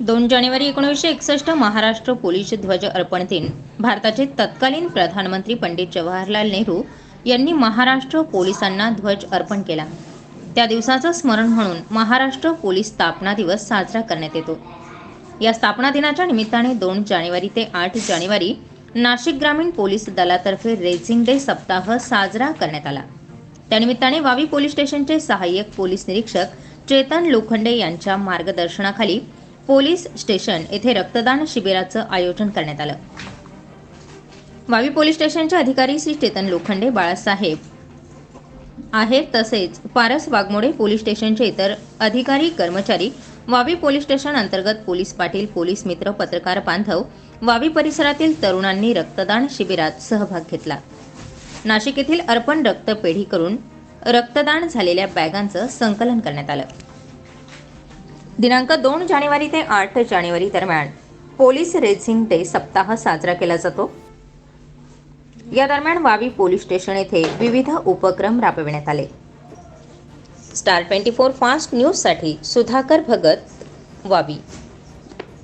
दोन जानेवारी एकोणीसशे एकसष्ट महाराष्ट्र पोलीस ध्वज अर्पण दिन. भारताचे तत्कालीन प्रधानमंत्री पंडित जवाहरलाल नेहरू यांनी महाराष्ट्र पोलिसांना ध्वज अर्पण केला. त्या दिवसाचं स्मरण म्हणून महाराष्ट्र पोलीस स्थापना दिवस साजरा करण्यात येतो. या स्थापना दिनाच्या निमित्ताने दोन जानेवारी ते आठ जानेवारी नाशिक ग्रामीण पोलीस दलातर्फे रेझिंग डे सप्ताह साजरा करण्यात आला. त्यानिमित्ताने वावी पोलीस स्टेशनचे सहाय्यक पोलीस निरीक्षक चेतन लोखंडे यांच्या मार्गदर्शनाखाली पोलीस स्टेशन येथे रक्तदान शिबिराचं आयोजन करण्यात आलं. वावी पोलीस स्टेशनचे अधिकारी श्री चेतन लोखंडे बाळासाहेब आहेत. तसेच पारस वाघमोडे पोलीस स्टेशनचे इतर अधिकारी कर्मचारी वावी पोलीस स्टेशन अंतर्गत पोलीस पाटील पोलीस मित्र पत्रकार बांधव वावी परिसरातील तरुणांनी रक्तदान शिबिरात सहभाग घेतला. नाशिक येथील अर्पण रक्तपेढी करून रक्तदान झालेल्या बॅगांचं संकलन करण्यात आलं. दिनांक दोन जानेवारी ते आठ जानेवारी दरम्यान पोलीस रेसिंग डे सप्ताह साजरा केला जातो. या दरम्यान वावी पोलीस स्टेशन येथे विविध उपक्रम राबविण्यात आले. स्टार ट्वेंटी फोर फास्ट न्यूजसाठी सुधाकर भगत वावी.